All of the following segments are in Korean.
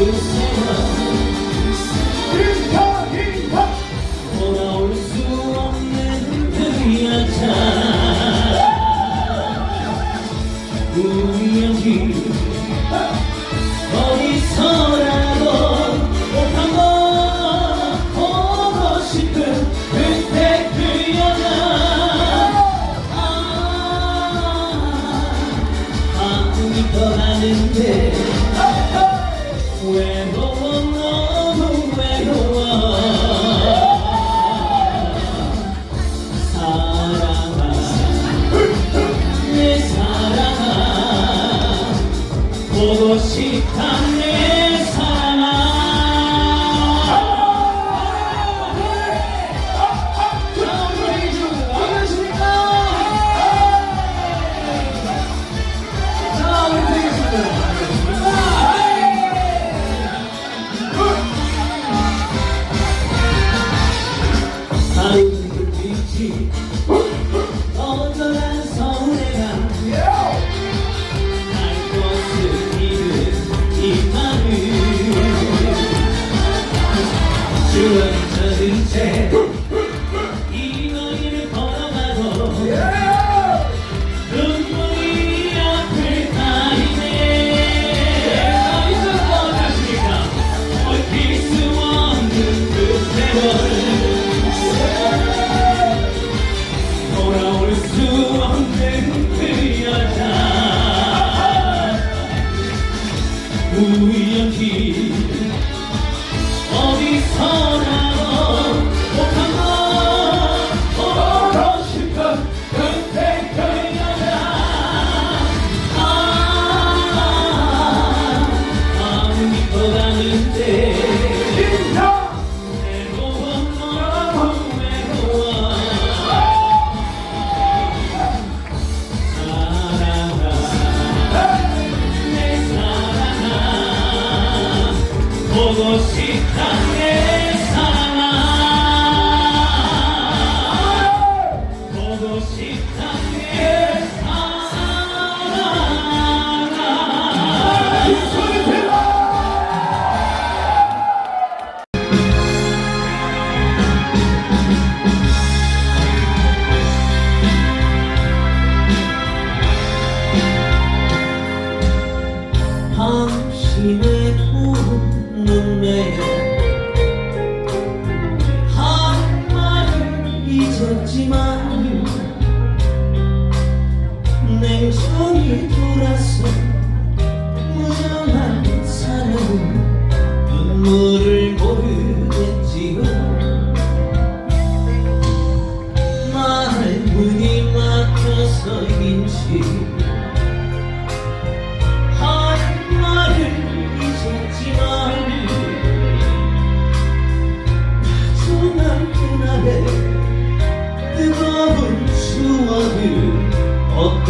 없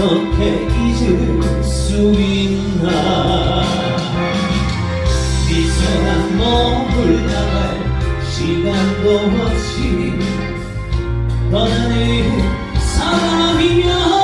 어떻게 잊을 수 있나? 미소나 몸을 나갈 시간도 없이 떠나는 사람이면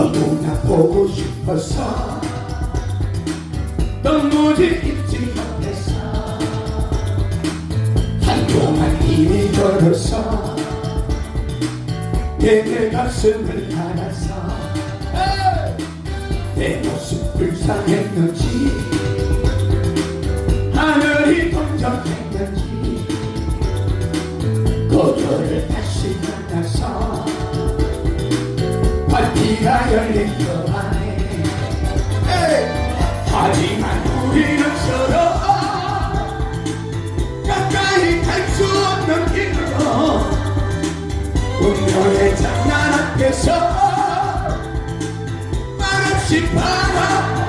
너무나 보고 싶어서. 너무지 입지못해서. 한동안 이미 걸어서 내내 가슴을 달아서. 내 모습 불쌍했는지 하늘이 동정했는지 거절을 다 열린 거만에! 하지만 우리는 서로 가까이 갈 수 없는 길로. 운명의 장난 앞에서 말없이 바라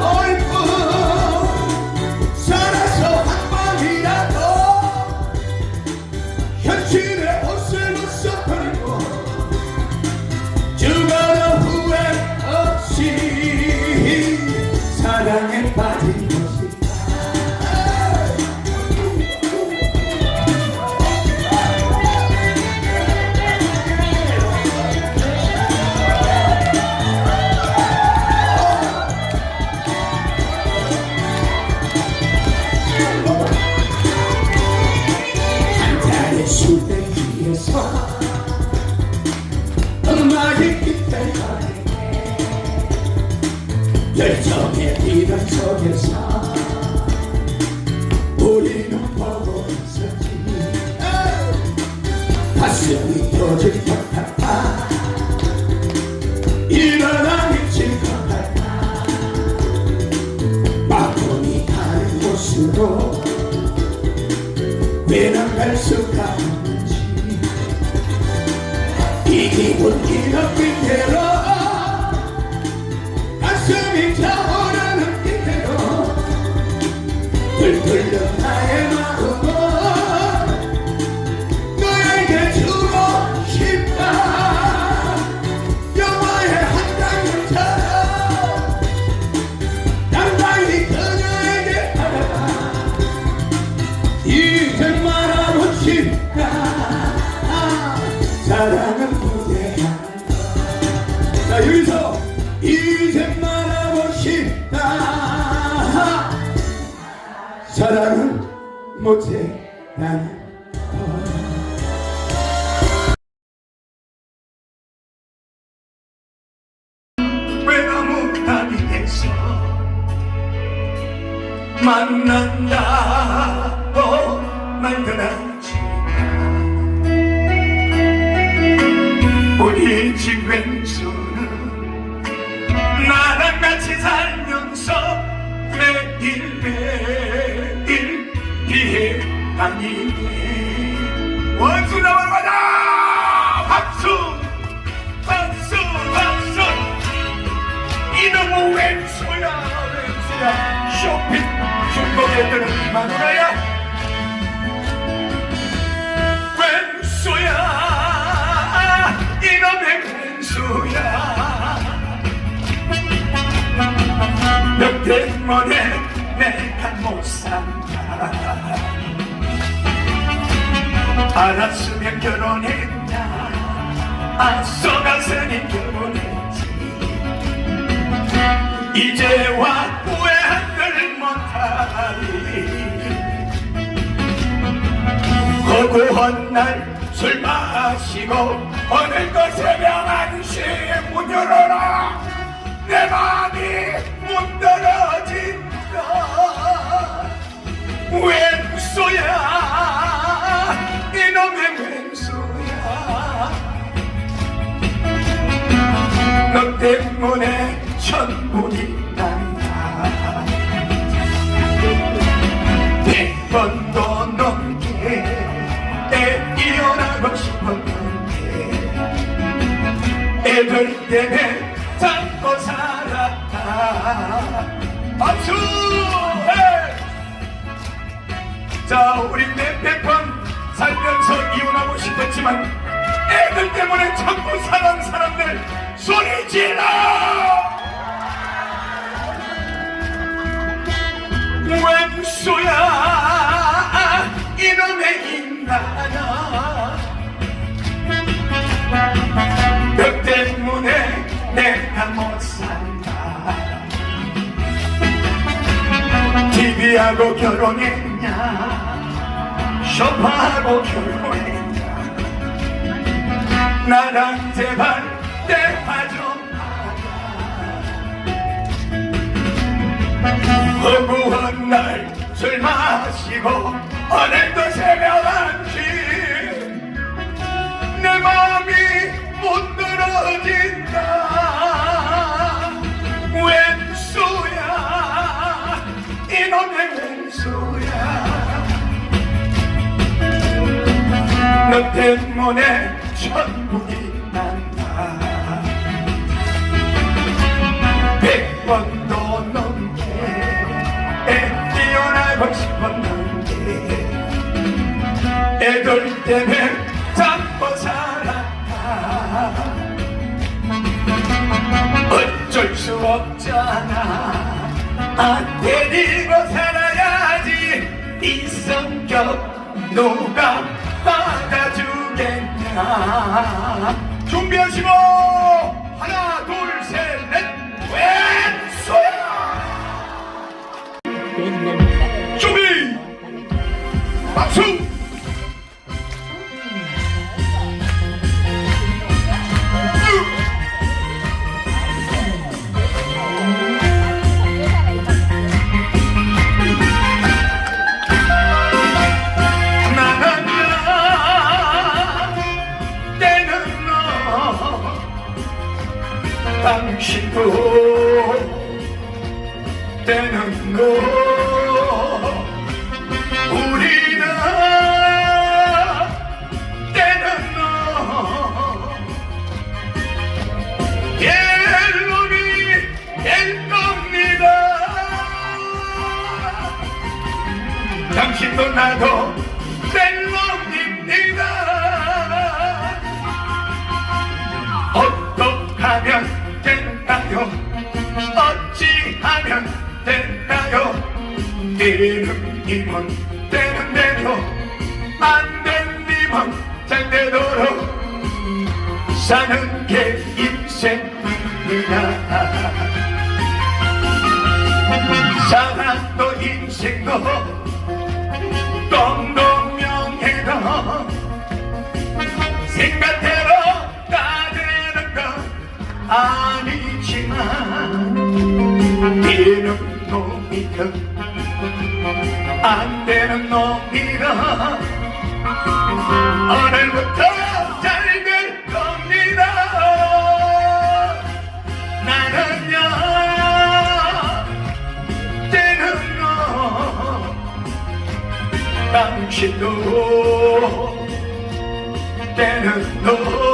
괜찮아 우리는 버거운 세상 가슴이 터질 것 사랑은 후회한다 여기서 이제 말하고 싶다. 사랑은 못해 난 이놈의 왼수야 왼수야 쇼핑 중고에 드는 마누라야. 왼수야 이놈의 왼수야. 너 때문에 내가 못 산다. 알았으면 결혼했냐? 앞서가서니 결혼했지 이제와 후회한들 못하리. 허구한 날 술 마시고 오늘도 새벽 1시에 문 열어라. 내 마음이 못 떨어진다. 왼수야 이놈의 왼수야. 너 때문에 천국이 난다 백 번도 넘게 애 이혼하고 싶었는데 애들 때문에 참고 살았다 박수! 헤이! 자, 우리 내패판 살면서 이혼하고 싶었지만 애들 때문에 참고 사는 사람들 소리 질러! 왼수야. 이놈의 인간아 너 때문에 내가 못 산다. TV하고 결혼했냐. 쇼파하고 결혼했냐. 나랑 제발 대화좀 허구한 날 술 마시고 오늘도 새벽 1시 내 마음이 못 들어진다. 왼수야 이놈의 왼수야. 너 때문에 천국이 난다. 백번 뛰어나고 싶었는데 애들 때문에 잡고 살았다 어쩔 수 없잖아. 아 데리고 살아야지. 이 성격 누가 받아주겠냐. 준비하시고. 하나 둘셋넷. 왼 박수! 당신도 때는 너 당신도 나도 멜로입니다. 어떡하면 될까요? 어찌하면 될까요? 되는 이면 되는 대로 안 된이면 잘 되도록 사는 게 인생입니다 사랑도 인생도 아니지만 되는 놈이든 안 되는 놈이든 오늘부터 잘 될 겁니다. 나는요 되는 놈 당신도 때는 너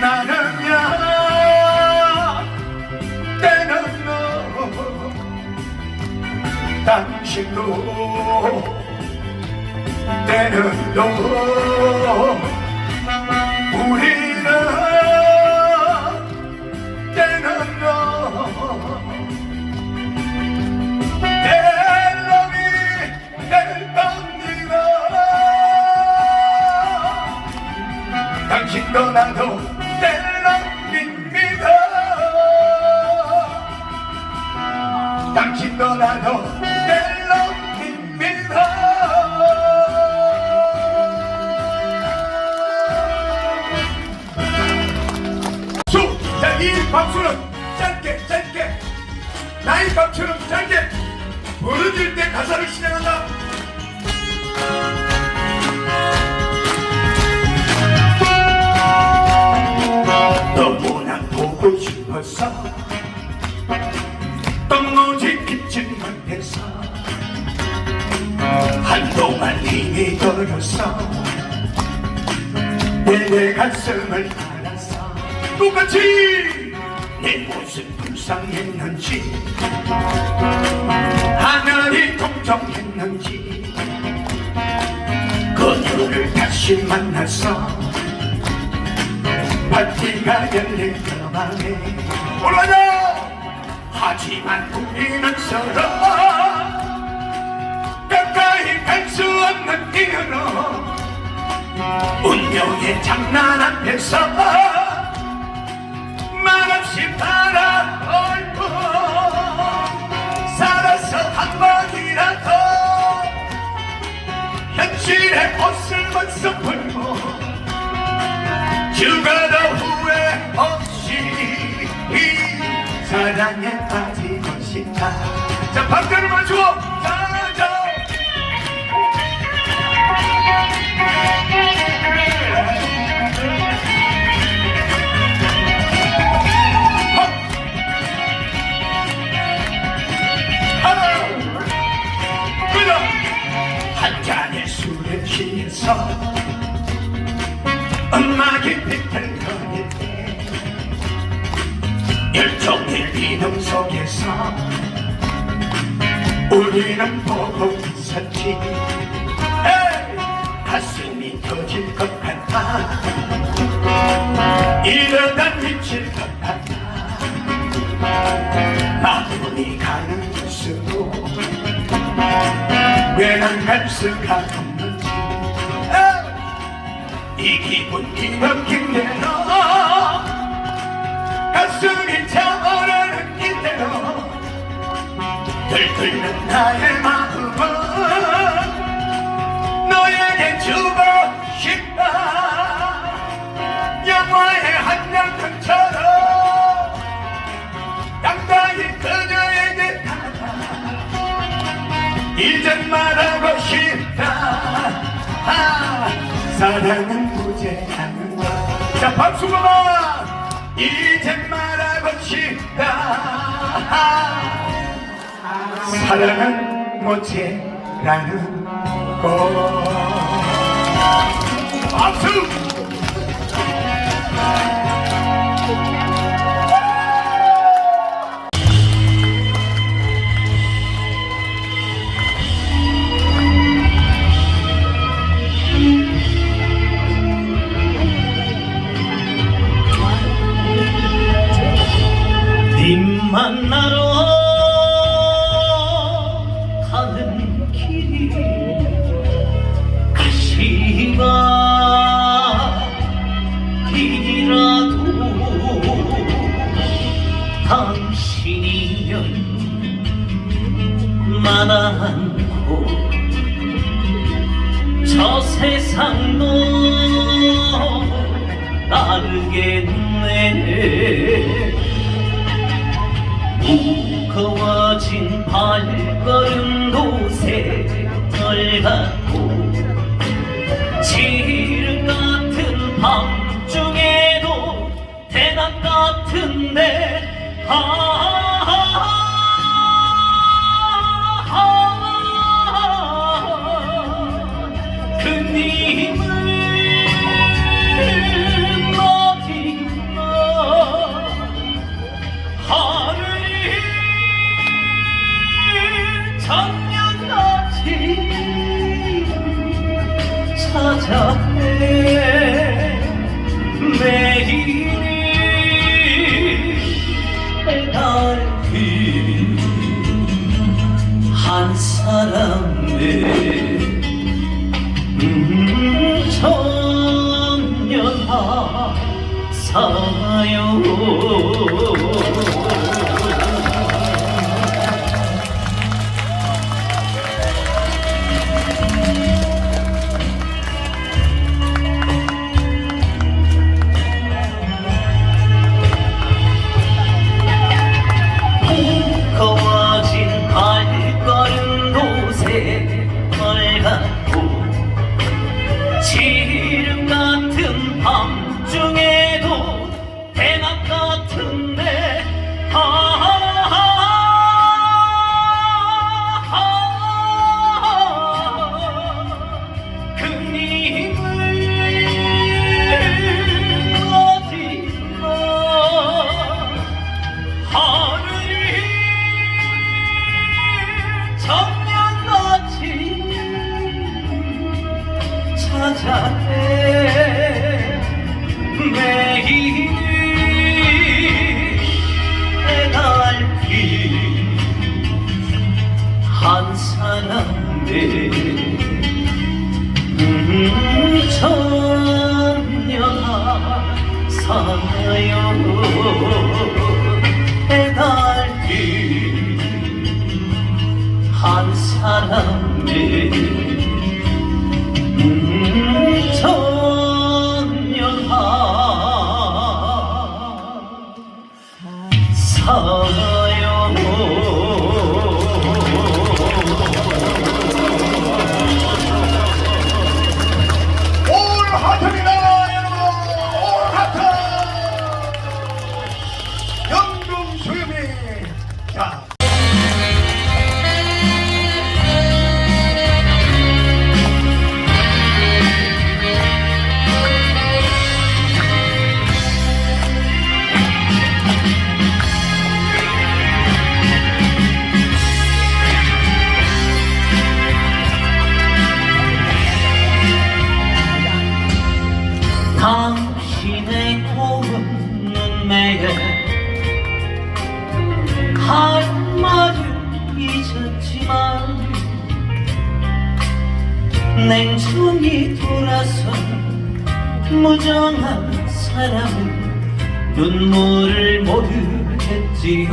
나는야 때는 너 당신도 때는 너 우리는 때는 너될 겁니다 당신도 나도 델놈입니다 당신도 나도 멜로입니다 수! 자, 이 박수는 짧게 짧게 나이 박처럼 짧게 보고 싶어서 똥무지 기침 못해서 한동안 힘이 들어서 내 가슴을 알아서 똑같이 내 모습 불쌍했는지 하늘이 동정했는지 그녀를 다시 만나서 파티가 열릴 거만해 올라가 하지만 우리는 서로 가까이 갈 수 없는 이유로 운명의 장난 앞에서 말없이 바라볼 뿐 살아서 한 번이라도 현실의 옷을 벗어 풀고 죽어도 사랑에 빠지고 싶다 자 박자를 맞추고. 자자 한 잔의 술에 취해서 음악이 비틀 열정의 리듬 속에서 우리는 보고 있었지. 가슴이 터질 것 같아. 이러다 미칠 것 같아. 마음이 가는 곳으로 왜난 갈 수가 없는지. 이 기분 이렇게 내려 가슴이 차오르는 이대로 들끓는 나의 마음은 너에게 주고 싶다. 영화의 한 장면처럼 당당히 그녀에게 다가 이젠 말하고 싶다. 아, 사랑은 무죄하는 자 박수가 이젠 말하고 싶다. 아, 사랑은 무죄라는 것 박수 찾아내 매일이 달빛 한 사람의 한 당신의 고운 눈매에 할 말을 잊었지만 냉정히 돌아선 무정한 사람은 눈물을 모르겠지요.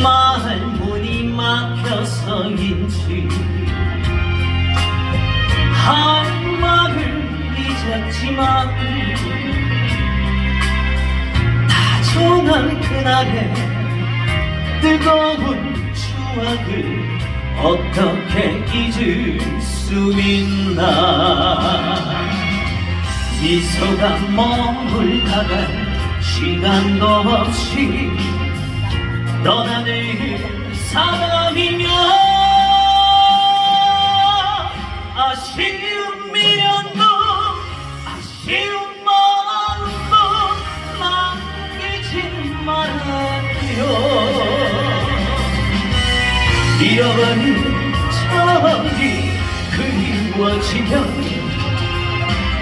말문이 막혀서인지 할 말을 잊었지만 다정한 그날의 뜨거운 추억을 어떻게 잊을 수 있나? 미소가 머물다가 시간도 없이 떠나는 사람이면 아쉬운 미련도 아쉬운 마음도 남기지 말아요. 잃어버린 처음이 그리워지면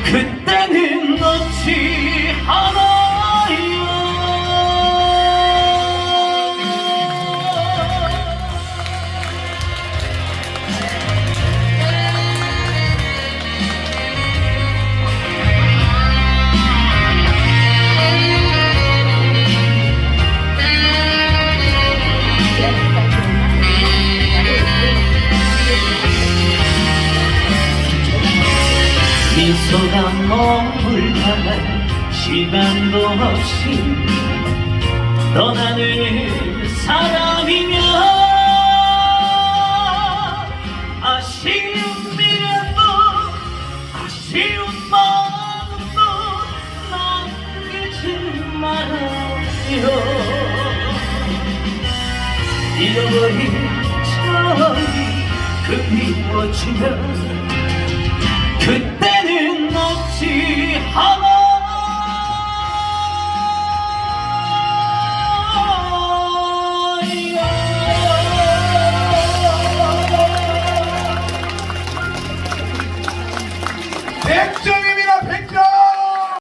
그때는 어찌 하나 불편한 시간도 없이 떠나는 사람이면 아쉬운 미련도 아쉬운 마음도 남기지 말아요. 잃어버린 저기 그리워지면 그 Hallelujah.